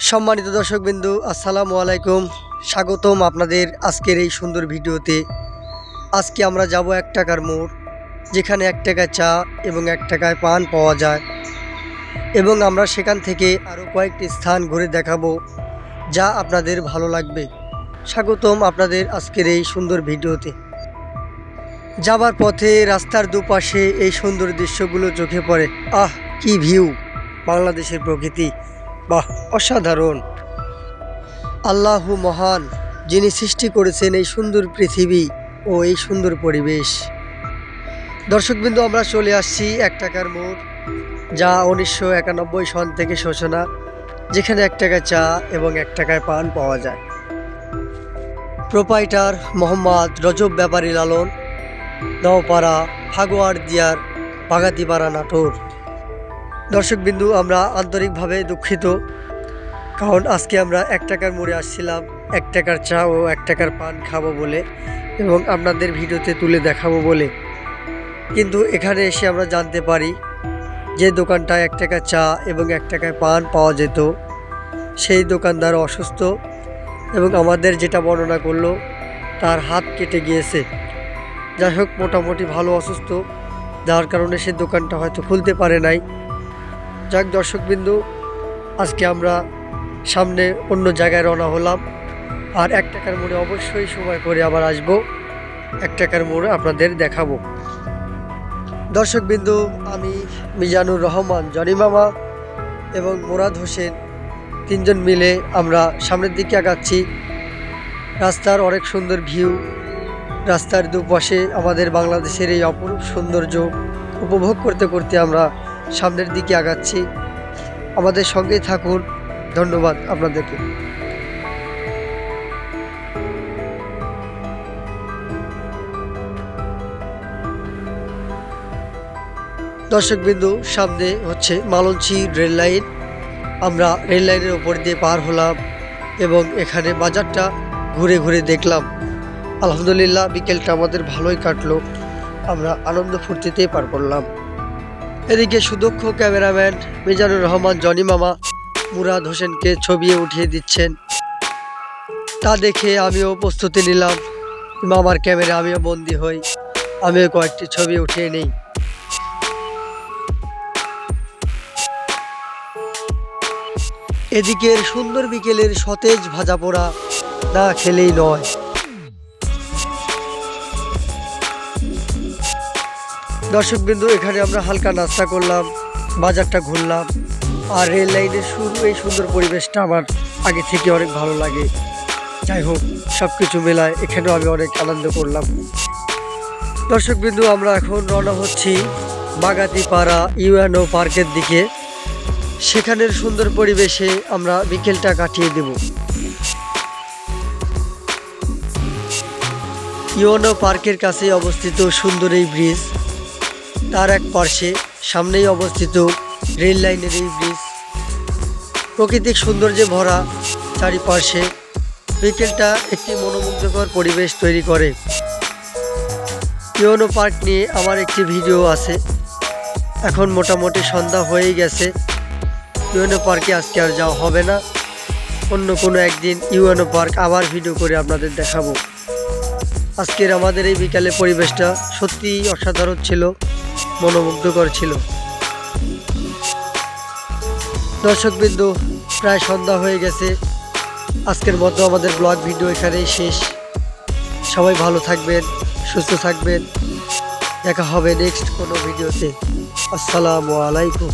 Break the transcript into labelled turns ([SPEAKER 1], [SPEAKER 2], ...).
[SPEAKER 1] সম্মানিত দর্শকবিন্দু, আসসালামু আলাইকুম। স্বাগতম আপনাদের আজকের এই সুন্দর ভিডিওতে। আজকে আমরা যাব এক টাকার মোড়, যেখানে এক টাকায় চা এবং এক টাকায় পান পাওয়া যায়। এবং আমরা সেখান থেকে আরও কয়েকটি স্থান ঘুরে দেখাবো, যা আপনাদের ভালো লাগবে। স্বাগতম আপনাদের আজকের এই সুন্দর ভিডিওতে। যাবার পথে রাস্তার দুপাশে এই সুন্দর দৃশ্যগুলো চোখে পড়ে। আহ, কি ভিউ! বাংলাদেশের প্রকৃতি। বাহ, অসাধারণ। আল্লাহু মহান, যিনি সৃষ্টি করেছেন এই সুন্দর পৃথিবী ও এই সুন্দর পরিবেশ। দর্শকবিন্দু, আমরা চলে আসছি এক টাকার মোড়, যা উনিশশো একানব্বই সন থেকে সূচনা যেখানে এক টাকা চা এবং এক টাকায় পান পাওয়া যায়। প্রোপাইটার মোহাম্মদ রজব ব্যাপারী লালন, নওপাড়া ফাগুয়ার দিয়ার বাগাতিপাড়া নাটোর। দর্শকবিন্দু, আমরা আন্তরিকভাবে দুঃখিত। কারণ আজকে আমরা এক টাকার মোড়ে আসছিলাম, এক টাকার চা ও এক টাকার পান খাব বলে এবং আপনাদের ভিডিওতে তুলে দেখাবো বলে। কিন্তু এখানে এসে আমরা জানতে পারি যে দোকানটায় এক টাকা চা এবং এক টাকায় পান পাওয়া যেত। সেই দোকানদার অসুস্থ এবং আমাদের যেটা বর্ণনা করল, তার হাত কেটে গিয়েছে। যাই হোক, মোটামুটি ভালো অসুস্থ, যার কারণে সে দোকানটা হয়তো খুলতে পারে নাই। যাক দর্শকবিন্দু, আজকে আমরা সামনে অন্য জায়গায় রওনা হলাম। আর এক টাকার মোড়ে অবশ্যই সময় করে আবার আসব। এক টাকার মোড়ে আপনাদের দেখাবো। দর্শকবিন্দু, আমি মিজানুর রহমান, জনি মামা এবং মোরাদ হোসেন তিনজন মিলে আমরা সামনের দিকে আগাচ্ছি। রাস্তার অনেক সুন্দর ভিউ, রাস্তার দুপাশে আমাদের বাংলাদেশের এই অপরূপ সৌন্দর্য উপভোগ করতে করতে আমরা সামনের দিকে আগাচ্ছি। আমাদের সঙ্গেই থাকুন। ধন্যবাদ আপনাদেরকে। দর্শকবিন্দু, সামনে হচ্ছে মালঞ্চি রেল লাইন। আমরা রেল লাইনের ওপর দিয়ে পার হলাম এবং এখানে বাজারটা ঘুরে ঘুরে দেখলাম। আলহামদুলিল্লাহ, বিকেলটা আমাদের ভালোই কাটলো। আমরা আনন্দ ফুর্তিতেই পার করলাম। এদিকে সুদক্ষ ক্যামেরাম্যান মিজানুর রহমান, জনি মামা, মুরাদ হোসেনকে ছবি উঠিয়ে দিচ্ছেন। তা দেখে আমিও প্রস্তুতি নিলাম। মামার ক্যামেরা আমিও বন্দি হই। আমিও কয়েকটি ছবি উঠিয়ে নেই। এদিকের সুন্দর বিকেলের সতেজ ভাজা পোড়া না খেলেই নয়। দর্শকবিন্দু, এখানে আমরা হালকা নাস্তা করলাম, বাজারটা ঘুরলাম, আর রেল লাইনের শুরু, এই সুন্দর পরিবেশটা আমার আগে থেকে অনেক ভালো লাগে। যাই হোক সব কিছু মেলায় এখানেও আমি অনেক আনন্দ করলাম। দর্শকবিন্দু, আমরা এখন রওনা হচ্ছি বাগাতিপাড়া ইউএনও পার্কের দিকে। সেখানের সুন্দর পরিবেশে আমরা বিকেলটা কাটিয়ে দেব। ইউএনও পার্কের কাছে অবস্থিত সুন্দর এই ব্রিজ। তার এক পার্শ্বে সামনেই অবস্থিত রেল লাইনের এই ব্রিজ প্রাকৃতিক সৌন্দর্যে ভরা চারিপাশে বিকেলটা একটি মনোমুগ্ধকর পরিবেশ তৈরি করে। ইউনো পার্ক নিয়ে আমার একটি ভিডিও আছে। এখন মোটামুটি সন্ধ্যা হয়েই গেছে। ইউএনও পার্কে আজকে আর যাওয়া হবে না। অন্য কোনো একদিন ইউএনও পার্ক আবার ভিডিও করে আপনাদের দেখাবো। আজকের আমাদের এই বিকালে পরিবেশটা সত্যিই অসাধারণ ছিল। মনোমুগ্ধকর ছিল। দর্শকবৃন্দ, প্রায় সন্ধ্যা হয়ে গেছে। আজকের মতো আমাদের ব্লগ ভিডিও এখানেই শেষ। সবাই ভালো থাকবেন, সুস্থ থাকবেন। দেখা হবে নেক্সট কোনো ভিডিওতে। আসসালামু আলাইকুম।